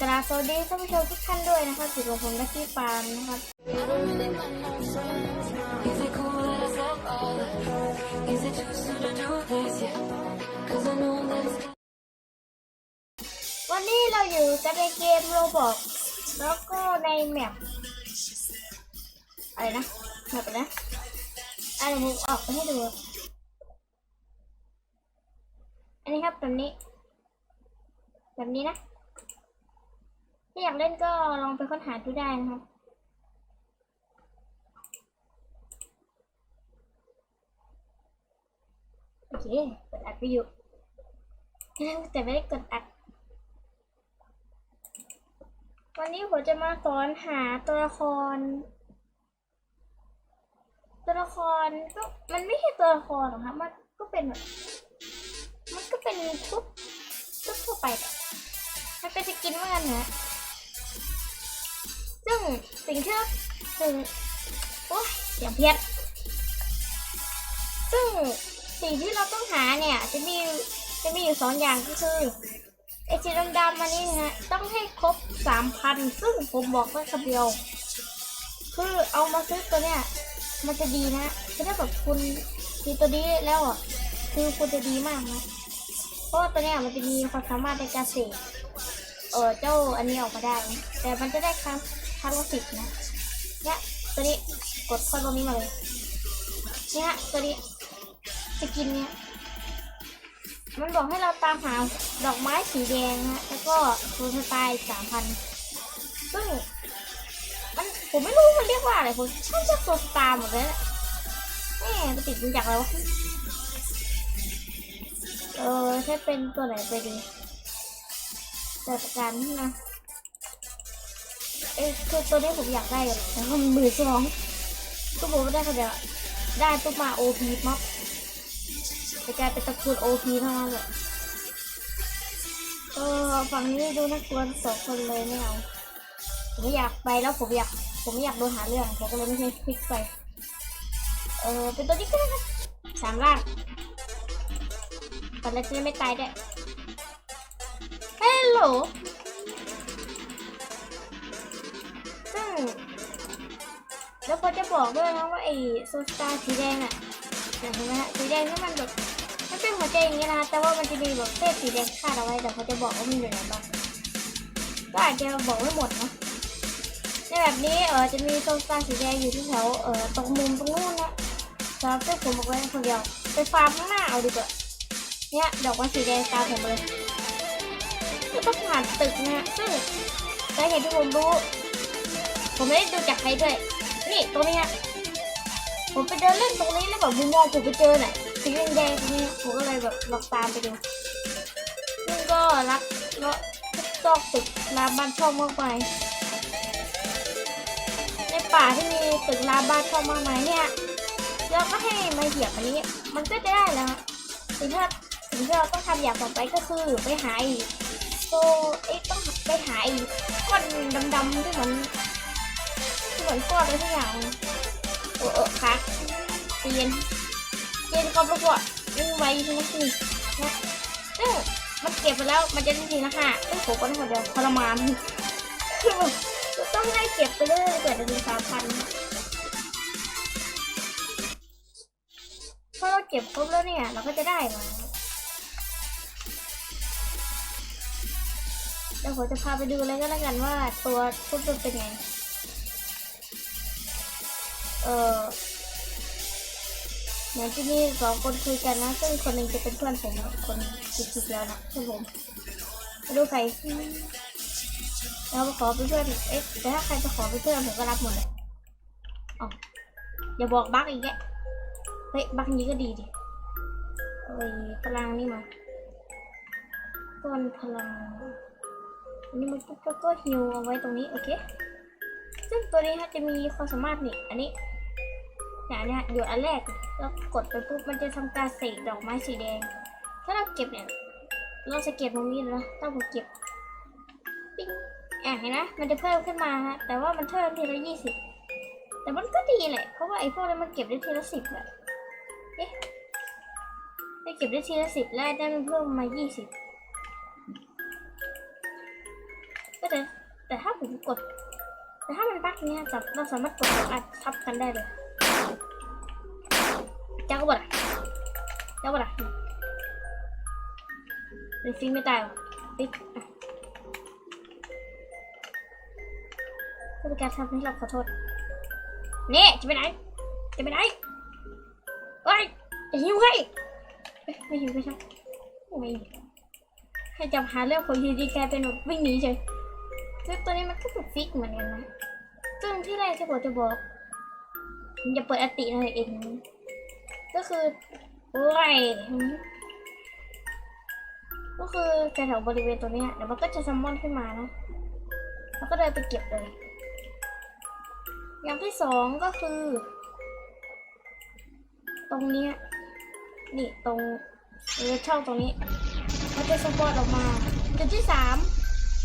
กราบสวัสดีท่านผู้ชมทุกท่านด้วยนะครับอยู่กับผมนักที่ปาล์มนะครับวันนี้เราอยู่กันในเกมโรบอกแล้วก็ในแมปอะไรนะแมปะนะอะเดี๋ยวผมออกไปให้ดูอันนี้ครับแบบนี้แบบนี้นะ ถ้าอยากเล่นก็ลองไปค้นหาดูได้นะครับโอเคกดอัดไปอยู่แต่ไม่ได้กดอัด วันนี้ผมจะมาสอนหาตัวละคร ตัวละครก็มันไม่ใช่ตัวละครหรอกครับมันก็เป็นแบบมันก็เป็นชุดชุดทั่วไปแหละมันเป็นสกินเหมือนกันนะ ซึ่งสิ่งที่เราถึงโอ้ยเสียงเพี้ยนซึ่งสิ่งที่เราต้องหาเนี่ยจะมีจะมีอยู่สองอย่างก็คือไอสีดำๆมานี่นะฮะต้องให้ครบสามพันซึ่งผมบอกไว้คำเดียว คือเอามาซื้อตัวเนี้ยมันจะดีนะคือถ้าแบบคุณมีตัวนี้แล้วอะคือคุณจะดีมากนะเพราะตัวเนี้ยมันจะมีความสามารถในการเสกเออเจ้าอันนี้ออกมาได้ แต่มันจะได้ครั้ง ครั้งละสิบนะเนี่ยตัวนี้กดเข้าตรงนี้มาเลยเนี่ยตัวนี้สกินเนี่ยมันบอกให้เราตามหาดอกไม้สีแดงฮะแล้วก็โรสไตล์สามพันซึ่งมันผมไม่รู้มันเรียกว่าอะไรผมชอบเรียกโรสตาร์หมดเลยแหละแหมมันติดมาจากอะไรวะเออถ้าเป็นตัวไหนไปดีแต่ประกันนะ เอ้ยคือตัวนี้ผมอยากได้อยู่แต่ว่ามันมือสองก็ผมไม่ได้คนเดียวได้ปุ๊บมาโอพีม็อบจะกลายเป็นตระกูลโอพีเท่านั้นแหละเออฝั่งนี้ดูน่ากลัวสองคนเลยไม่เอาผมอยากไปแล้วผมอยาก ผมอยากโดนหาเรื่องผมก็เลยไม่ใช่คลิกไป เออเป็นตัวนี้ก็ได้ครับสามล่างตอนแรกจะไม่ตายด้วยฮัลโหล แล้วก็จะบอกด้วยนะว่าไอ้โซสตาร์สีแดงอะเห็นไหมฮะสีแดงนี่มันแบบมันเป็นหัวใจอย่างนี้นะแต่ว่ามันจะมีแบบเส้นสีแดงคาดเอาไว้แต่เขาจะบอกว่ามันอยู่ไหนบ้างก็อาจจะบอกไม่หมดเนาะในแบบนี้เออจะมีโซนสตาสีแดงอยู่ที่แถวเออตรงมุมตรงนู้นนะสำหรับเพื่ผมบอกไว้คนเดียวไปฟาร์มข้างหน้าเอาดีกว่าเนี่ยดอกไม้สีแดงตามผมเลยก็ต้องผ่านตึกนะซึ่งสาเหตุที่ผมรู้ ผมไม่ได้ดูจากใครด้วย นี่ตรงนี้ฮะผมไปเดินเล่นตรงนี้แล้วแบบมุมมองผมไปเจอน่ะสีแดงๆตรงนี้ผมก็เลยแบบลองตามไปดูซึ่งก็รักเลาะซอกตึกรามบ้านช่องมากมายในป่าที่มีตึกรามบ้านช่องมากมายเนี่ยเราก็ให้มาเหยียบอันนี้ มันก็จะได้แล้วสิ่งที่สิ่งที่เราต้องทำอย่างต่อไปก็คือไปหาโซเอ้ยต้องไปหาอ้ก้อนดำๆที่มือน เหมือนก้อนอะไรทุกอย่างเออเออค่ะเตียนเตียนก็รู้ว่าวิ่งไวทีนะสินะซึ่งมันเก็บไปแล้วมันจะได้ทีนะค่ะซึ่งผมก็ได้คนเดียวทรมานคือแบบต้องให้เก็บไปเรื่อยเกิดจะมีสามพันพอเราเก็บครบแล้วเนี่ย เราก็จะได้มาเดี๋ยวผมจะพาไปดูเลยก็แล้วกันว่าตัวทุบมันเป็นไง เออเหมือนที่นี่สองคนคุยกันนะ ซึ่งคนหนึ่งจะเป็นเพื่อนผมนะคนคิดๆแล้วนะเพื่อนผมไม่รู้ใครเราขอเป็นเพื่อนเอ๊ะแต่ถ้าใครจะขอเป็นเพื่อนผมก็รับหมดเลยอ๋ออย่าบอกบั๊กอีกแกเฮ้ยบั๊กนี้ก็ดีดิเอ้ยพลังนี่มาต้นพลังนนี้มันก็ก็ฮิวเอาไว้ตรงนี้โอเค ซึ่งตัวนี้ฮะจะมีความสามารถนี่ อันนี้ เนี่ยเนี่ยอยู่อันแรกแล้วกดไปปุ๊บมันจะทำการเสกดอกไม้สีแดง ถ้าเราเก็บเนี่ย เราจะเก็บตรงนี้นะถ้าผมเก็บปิ้งอะเห็นนะมันจะเพิ่มขึ้นมาฮะแต่ว่ามันเพิ่มทีละยี่สิบแต่มันก็ดีแหละเพราะว่าไอ้พวกนี้มันเก็บได้ทีละสิบอะเอ๊ะได้เก็บได้ทีละสิบแล้วได้มันเพิ่มมายี่สิบก็แต่แต่ถ้าผมกด แต่ถ้ามันบั๊กเนี้ยจะเราสามารถกดสองอันทับกันได้เลย จ้าก็บอกอะเจ้าก็บอกอะหรือฟิงไม่ตายหรอฟิกอะเพื่อเป็นการทำให้เราขอโทษเนี่จะไปไหน จะไปไหนเฮ้ยจะหิวให้เอ้ยไม่หิวไม่ใช่ไม่หิวให้จำหาเรื่องคนดีดีๆกเป็นแบบวิ่งหนีเฉยซึ่งตัวนี้มันก็คือฟิกเหมือนกันนะซึ่งที่แรกที่ผมจะบอก มันจะเปิดอติอะไรเอง ก็คือโอ้ยก็คือแถวบริเวณตัวเนี้ยเดี๋ยวมันก็จะซัมมอนขึ้นมานะแล้วก็เดินไปเก็บเลย อย่างที่สองก็คือ ตรงเนี้ยนี่ตรงเออช่องตรงนี้ มันจะสปอร์ตออกมา จุดที่สาม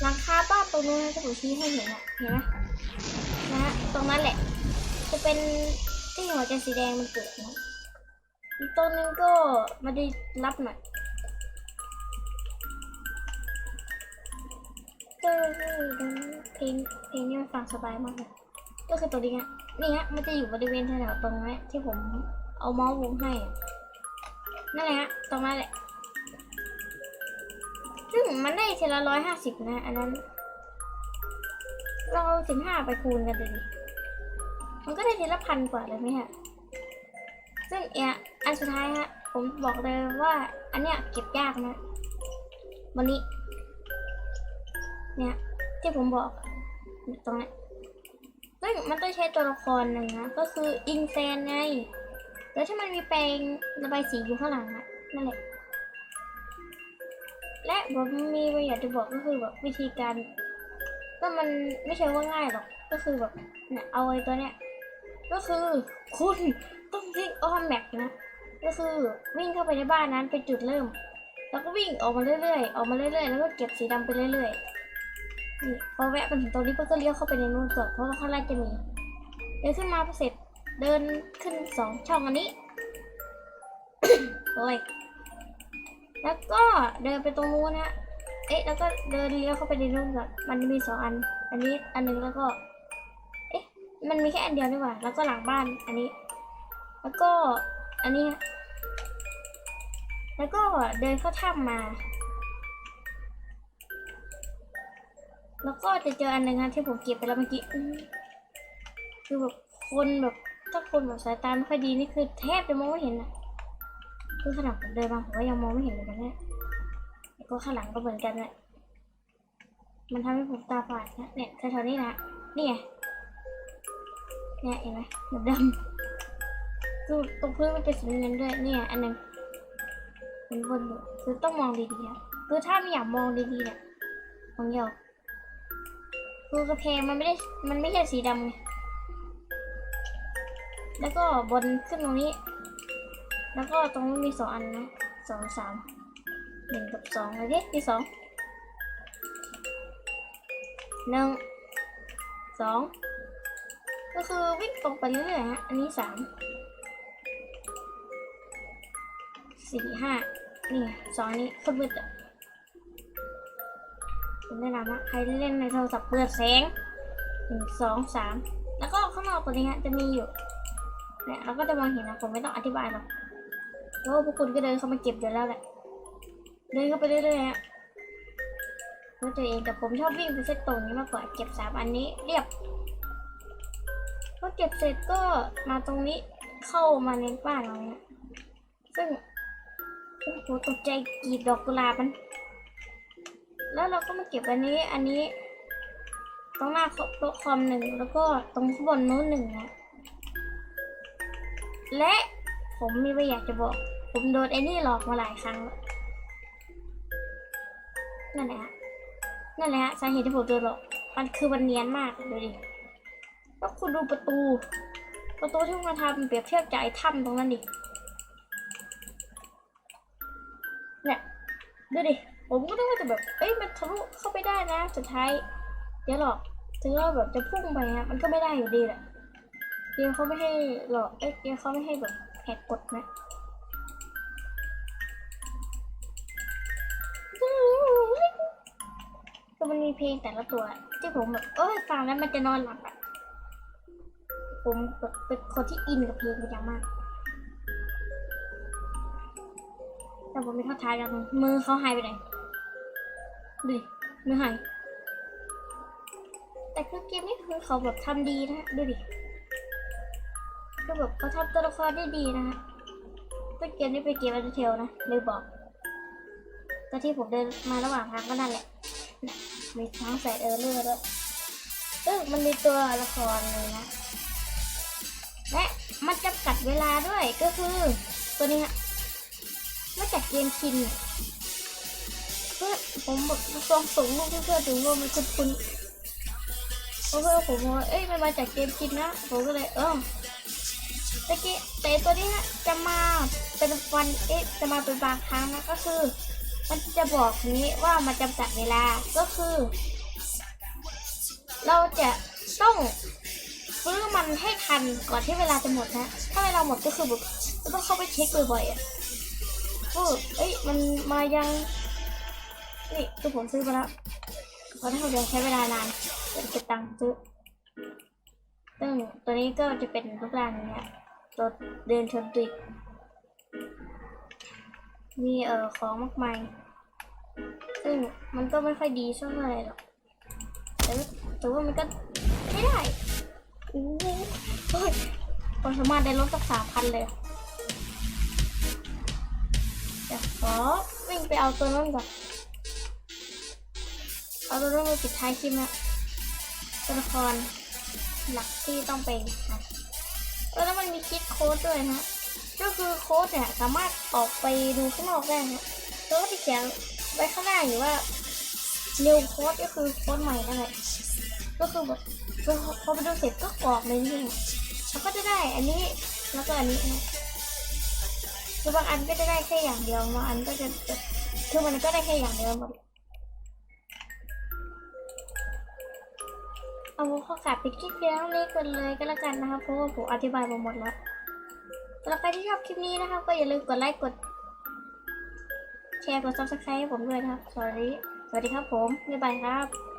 หลังคาบ้านตรงนู้นนะที่ผมชี้ให้เห็นอะเห็นไหมนะฮะตรงนั้นแหละ จะเป็นที่หัวใจสีแดงมันเกิดนะ อีกตรงนึงก็ไมาได้รับหน่อยก็เพลงเพลงนี้มันฟังสบายมากเลยก็คือตัวนี้ฮะนี่ฮะมันจะอยู่บริเวณแถวตรงนี้ที่ผมเอาเมาส์วงให้อะนั่นแหละฮะตรงนั้นแหละซึ่งมันได้ทีละร้อยห้าสิบนะอันนั้น เราสิบห้าไปคูณกันเลยมันก็ได้ทีละพันกว่าเลยไหมฮะซึ่งเอะ อันสุดท้ายฮะ ผมบอกเลยว่า อันเนี้ยเก็บยากนะ วันนี้ เนี่ย ที่ผมบอกตรงนี้ซึ่งมันต้องใช้ตัวละครหนึ่งนะ ก็คืออิงแซนไง แล้วถ้ามันมีแปลงระบายสีอยู่ข้างหลังอะนั่นแหละ และผมมีอะไรอยากจะบอกก็คือแบบวิธีการก็มันไม่ใช่ว่าง่ายหรอก ก็คือแบบเนี่ยเอาไอ้ตัวเนี้ยก็คือคุณต้องวิ่งออมแมปนะ ก็คือวิ่งเข้าไปในบ้านนั้นเป็นจุดเริ่ม แล้วก็วิ่งออกมาเรื่อยๆ ออกมาเรื่อยๆ แล้วก็เก็บสีดำไปเรื่อยๆนี่พอแวะมาถึงตรงนี้เพื่อก็เลี้ยวเข้าไปในนู้นก่อนเพราะว่าข้างล่างจะมีเดินขึ้นมาพอเสร็จเดินขึ้นสองช่องอันนี้โอ้ยแล้วก็เดินไปตรงนู้นนะเอ๊ะ แล้วก็เดินเลี้ยวเข้าไปในนู้นก่อนมันมีสองอัน อันนี้อันหนึงแล้วก็ เอ๊ะ มันมีแค่อันเดียวนี่หว่า แล้วก็หลังบ้านอันนี้ แล้วก็ อันนี้ แล้วก็เดินเข้าถ้ำมา แล้วก็จะเจออันหนึ่งนะที่ผมเก็บไปแล้วเมื่อกี้คือแบบคนแบบถ้าคนแบบสายตาไม่ค่อยดีนี่คือแทบจะมองไม่เห็นนะคือขนาดผมเดินมาผมก็ยังมองไม่เห็นเลยนะเนี่ยแล้วก็ข้างหลังก็เหมือนกันแหละมันทำให้ผมตาฝาดนะเนี่ยแถวๆนี้นะนี่ไงเนี่ยเห็นไหมมือนดำ คือตรงพื้นมันเป็นสีเงินด้วยเนี่ยอันหนึ่งเป็นบนอยู่คือต้องมองดีๆคือถ้าไม่อยากมองดีๆเนี่ยมองเดียวคือกระเพงมันไม่ได้มันไม่ใช่สีดำไงแล้วก็บนขึ้นตรงนี้ แล้วก็ตรงนี้มีสองอันนะสองสามหนึ่งกับสองเลยดิมีสองหนึ่งสองก็คือวิ่งตรงไปเรื่อยๆฮะอันนี้สาม สี่ห้านี่สองนนี้คนมืดอะผมแนะนำว่าใครเล่นในโทรศัพท์เปิดแสงหนึ่งสองสามแล้วก็ข้างนอกตัวนี้ฮะจะมีอยู่เนี่ยเราก็จะมองเห็นนะผมไม่ต้องอธิบายหรอกเพราะว่าพวกคุณก็เดินเข้ามาเก็บอยู่แล้วแหละเดินเข้าไปเรื่อยๆฮะรู้ตัวเองแต่ผมชอบวิ่งไปเส้นตรงนี้มากกว่าเก็บสามอันนี้เรียบพอเก็บเสร็จก็มาตรงนี้เข้ามาในบ้านเราเนี่ยซึ่ง โอ้โหตกใจกีดดอกกุหลาบมัน แล้วเราก็มาเก็บอันนี้อันนี้ ตรงหน้าโต๊ะคอมหนึ่งแล้วก็ตรงข้างบนนู้นหนึ่งนะและผมมีอะไรอยากจะบอก ผมโดนไอ้นี่หลอกมาหลายครั้งแล้วนั่นแหละนั่นแหละสาเหตุที่ผมโดนหลอกมันคือมันเนียนมากดูดิแล้วคุณดูประตู ประตูที่มาทำเปรียบเทียบจากไอ้ถ้ำตรงนั้นดิ เนี่ยดูดิผมก็ต้องว่าจะแบบ เอ้ยมันทะลุเข้าไปได้นะสุดท้ายเดี๋ยวหรอกถึงเราแบบจะพุ่งไปฮะมันก็ไม่ได้อยู่ดีแหละเกมเขาไม่ให้หรอกเอ้ยเกมเขาไม่ให้แบบแหกกฎนะแต่คือมันมีเพลงแต่ละตัว ที่ผมแบบเอ้ยฟังแล้วมันจะนอนหลับอะผมแบบเป็นคนที่อินกับเพลงเป็นอย่างมาก แต่ผมไม่เข้าท้ายกันมือเขาหายไปไหนดิมือหายแต่คือเกมนี้คือเขาแบบทำดีนะดูดิคือแบบเขาทำตัวละครได้ดีนะฮะเป็นเกมนี้เป็นเกมอันเทลนะเลยบอกก็ที่ผมเดินมาระหว่างทางก็นั่นแหละ มีทั้งใส่เออร์เลอร์ด้วยซึ่งมันมีตัวละครเลยนะ และมันจำกัดเวลาด้วยก็คือตัวนี้ฮะ จากเกมคินเนี่ยเพื่อนผมแบบลองส่งรูปเพื่อนดูว่ามันคุ้นๆเพราะเพื่อนผมบอกว่าเอ้ยมันมาจากเกมคินนะผมก็เลยเออตะกี้แต่ตัวนี้ฮะจะมาเป็นวันเอ๊ะจะมาเป็นบางครั้งนะก็คือ มันจะบอกนี้ว่ามันจำกัดเวลาก็คือ เราจะต้องซื้อมันให้ทันก่อนที่เวลาจะหมดนะ ถ้าเวลาหมดก็คือแบบต้องเข้าไปเช็คบ่อยๆอะ ว่าแบบเอ้ย มันมายัง นี่คือผมซื้อมาแล้วเพราะถ้าเดี๋ยวใช้เวลานานเดี๋ยวเก็บตังค์ซื้อ ซึ่งตัวนี้ก็จะเป็นรูปร่างอย่างเนี้ยตัวเดินชนตุยมีเอ่อของมากมาย ซึ่งมันก็ไม่ค่อยดีสักเท่าไหร่หรอก แต่ว่าแต่ว่ามันก็ใช้ได้โอ้ยความสามารถได้ลดสักสามพันเลย อะเดี๋ยวขอวิ่งไปเอาตัวนั้นก่อนเอาตัวนั้นมาปิดท้ายคลิปนะตัวละครหลักที่ต้องไปหาเออแล้วมันมีคิดโค้ดด้วยนะก็คือโค้ดเนี่ยสามารถออกไปดูข้างนอกได้นะแล้วก็ที่เขียนไว้ข้างหน้าอยู่ว่า new โค้ดก็คือโค้ดใหม่นั่นแหละก็คือแบบพอไปดูเสร็จก็กรอกเลยนี่แล้วก็จะได้อันนี้แล้วก็อันนี้นะ คือบางอันก็จะได้แค่อย่างเดียวบางอันก็จะคือมันก็ได้แค่อย่างเดียวหมดเอาข้อขาดไปคลิปเดียวนี้กันเลยก็แล้วกันนะครับเพราะว่าผมอธิบายมาหมดแล้วสำหรับใครที่ชอบคลิปนี้นะครับก็อย่าลืมกดไลค์กด แชร์กด subscribe ให้ผมด้วยนะครับสวัสดีสวัสดีครับผมบ๊ายบายครับ